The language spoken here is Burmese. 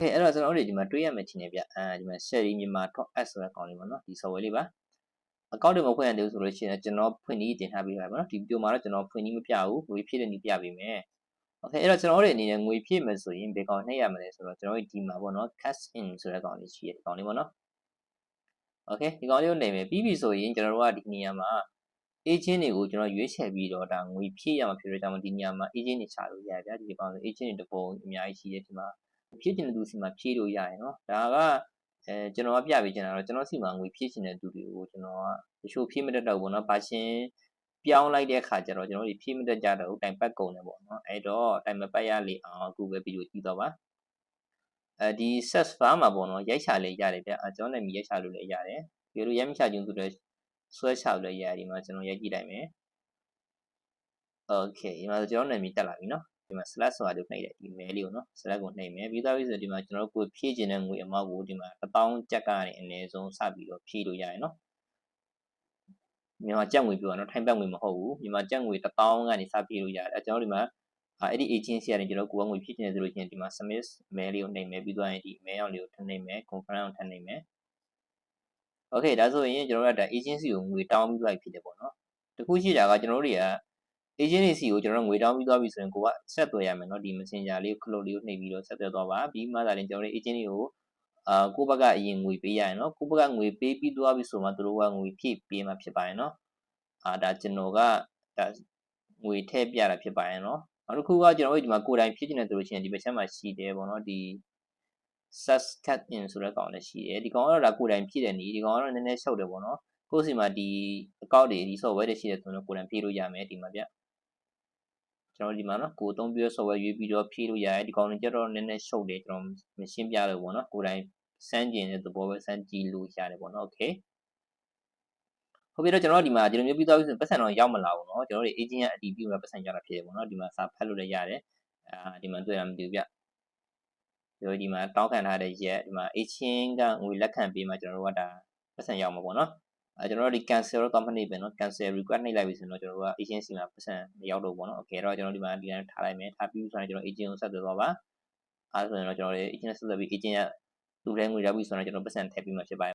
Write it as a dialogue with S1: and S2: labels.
S1: ကဲအဲ့တော့ကျွန်တော်တို့ဒီမှာတွေးရမယ်ထင်တယ်ဗျအဲဒီမှာ Sherry မြန်မာ .s ဆိုတဲ့ကောင်လေးပေါ့နော်ဒီ software လေးပါအကောင့်တွေမဖွင့်ရသေးဘူးဆိုလို့ရှိရင်ကျွန်တော်ဖွင့်နည်းတင်ထားပေးပါမယ်နော်ဒီဗီဒီယိုမှာတော့ကျွန်တော်ဖွင့်နည်းမပြဘူးငွေဖြည့်တဲ့နည်းပြပေးမယ်โอเคအဲ့တော့ကျွန်တော်တို့အနေနဲ့ငွေဖြည့်မယ်ဆိုရင်ဘယ်ကောင်နှိပ်ရမလဲဆိုတော့ကျွန်တော်တို့ဒီမှာပေါ့နော် cash in ဆိုတဲ့ကောင်လေးရှိတယ်ဒီကောင်လေးပေါ့နော်โอเคဒီကောင်လေးကိုနှိပ်မယ်ပြီးပြီဆိုရင်ကျွန်တော်တို့ကဒီနေရာမှာ agent တွေကိုကျွန်တော်ရွေးချယ်ပြီးတော့ဒါငွေဖြည့်ရမှာဖြစ်တဲ့ကြောင့်ဒီနေရာမှာ agent တွေချလို့ရတယ်ဗျာဒီကောင်ဆို agent တွေတပုံအများကြီးရှိတယ်ဒီမှာ ဖြည့်ချင်တဲ့သူစီမှာဖြည့်လို့ရရင်နော်ဒါကအဲကျွန်တော်ကပြပေးချင်တာတော့ကျွန်တော်စီမှာငွေဖြည့်ချင်တဲ့သူတွေကိုကျွန်တော်ကတချို့ဖြည့်မတတ်တော့ဘူးနော်ဘာရှင်ပြောင်းလိုက်တဲ့အခါကျတော့ကျွန်တော်တို့ဖြည့်မတတ်ကြတော့တိုင်ပတ်ကုန်တယ်ပေါ့နော်အဲ့တော့တိုင်မပတ်ရလေအောင်အခုပဲဗီဒီယိုကြည့်တော့ပါအဲဒီ search bar မှာပေါ့နော်ရိုက်ချလေးရတယ်ဗျအကျွန်တော်လည်းရိုက်ချလို့လည်းရတယ်ဒီလိုရိုက်မချခြင်းသူလည်းဆွဲချလို့လည်းရတယ်ဒီမှာကျွန်တော်ရိုက်ကြည့်လိုက်မယ် okay ဒီမှာကျွန်တော်လည်းတက်လာပြီနော် ဒီမှာ slash ဆိုတာဒီနှိပ်တယ်ဒီ mail လေးကိုနော် slash ကိုနှိပ်မယ်ပြီးသားပြီဆိုဒီမှာကျွန်တော်တို့ကိုဖြည့်ခြင်းတဲ့ငွေအမောက်ကိုဒီမှာ1000ကျပ်ကနေအနည်းဆုံးစပြီးတော့ဖြည့်လို့ရတယ်နော်မြန်မာကျပ်ငွေပြောတာနော်ထိုင်းဘတ်ငွေမဟုတ်ဘူးမြန်မာကျပ်ငွေ1000ကနေစဖြည့်လို့ရတယ်အဲကျွန်တော်ဒီမှာအဲ့ဒီ agency ကနေကျွန်တော်ကိုယ်ကငွေဖြည့်ခြင်းဆိုလို့ရှိရင်ဒီမှာ submit mail လေးကိုနှိပ်မယ်ပြီးသွားရင်ဒီ mail အောင်လေးကိုထပ်နှိပ်မယ် confirm အောင်ထပ်နှိပ်မယ် okay ဒါဆိုရင်ကျွန်တော်တို့ကဒါ agency ကိုငွေတောင်းပြီးသွားပြီဖြစ်တယ်ပေါ့နော်တခုရှိတာကကျွန်တော်တို့တွေက agent တွေစီကိုကျွန်တော်တို့ငွေတောင်းပြီးသွားပြီဆိုရင်ကိုကဆက်သွယ်ရမယ်เนาะဒီ messenger လေးကို close လေးကိုနှိပ်ပြီးတော့ဆက်သွယ်သွားပါပြီးမှသာရင်ကျွန်တော်တို့ agent တွေကိုအာကိုဘက်ကအရင်ငွေပေးရရင်เนาะကိုဘက်ကငွေပေးပြီးသွားပြီဆိုမှသူတို့ကငွေဖြည့်ပေးမှဖြစ်ပါရင်เนาะအာဒါကျွန်တော်ကဒါငွေထည့်ပြတာဖြစ်ပါရင်เนาะနောက်တစ်ခုကကျွန်တော်တို့ဒီမှာကိုယ်တိုင်ဖြည့်ချင်တယ်ဆိုလို့ရှိရင်ဒီဘက်ချက်မှာရှိတယ်ပေါ့เนาะဒီ sus cut in ဆိုတဲ့ကောင်လည်းရှိတယ်ဒီကောင်ကတော့ဒါကိုယ်တိုင်ဖြည့်တယ်နီဒီကောင်ကတော့နည်းနည်းရှုပ်တယ်ပေါ့เนาะကိုယ့်စီမှာဒီအကောင့်တွေဒီ software တွေရှိတယ်ဆိုတော့ကိုယ်တိုင်ဖြည့်လို့ရမယ်ဒီမှာဗျ ကျွန်တော်ဒီမှာနော်ကိုအသုံးပြု software ရွေးပြီးတော့ဖြည့်လို့ရတယ်ဒီကောင်တွေကျတော့နည်းနည်းရှုပ်တယ်ကျွန်တော်မရှင်းပြလို့ပေါ့နော်ကိုယ်တိုင်စမ်းကျင်တဲ့သဘောပဲစမ်းကြည့်လို့ရတယ်ပေါ့နော် okay ဟုတ်ပြီတော့ကျွန်တော်ဒီမှာဒီလိုမျိုးပြီးသွားပြီဆိုရင်ပတ်စံတော့ရောက်မလာဘူးเนาะကျွန်တော်တို့ agent ရဲ့အတီးပြုတာပတ်စံရောက်တာဖြစ်တယ်ပေါ့နော်ဒီမှာစာဖတ်လို့လည်းရတယ်အာဒီမှာတွေ့ရမသိဘူးဗျဒီလိုဒီမှာတောင်းခံထားတဲ့ရက်ဒီမှာ agent ကငွေလက်ခံပေးမှကျွန်တော်တို့ကဒါပတ်စံရောက်မှာပေါ့နော် အဲကျွန်တော်တို့ဒီ cancel company ပဲเนาะ cancel request နှိပ်လိုက်ပြီဆိုရင်တော့ကျွန်တော်တို့က agency မှာပတ်စံမရောက်တော့ဘူးပေါ့နော် okay တော့ကျွန်တော်ဒီမှာဒီတိုင်းထားလိုက်မယ်ထားပြီးဆိုရင်ကျွန်တော် agent ကိုဆက်သွယ်သွားပါအဲဆိုရင်တော့ကျွန်တော်တို့ agent ဆက်သွယ်ပြီး agent ကသူ့ထဲငွေရောက်ပြီဆိုတော့ကျွန်တော်ပတ်စံထည့်ပြီးမှဖြစ်ပါတယ်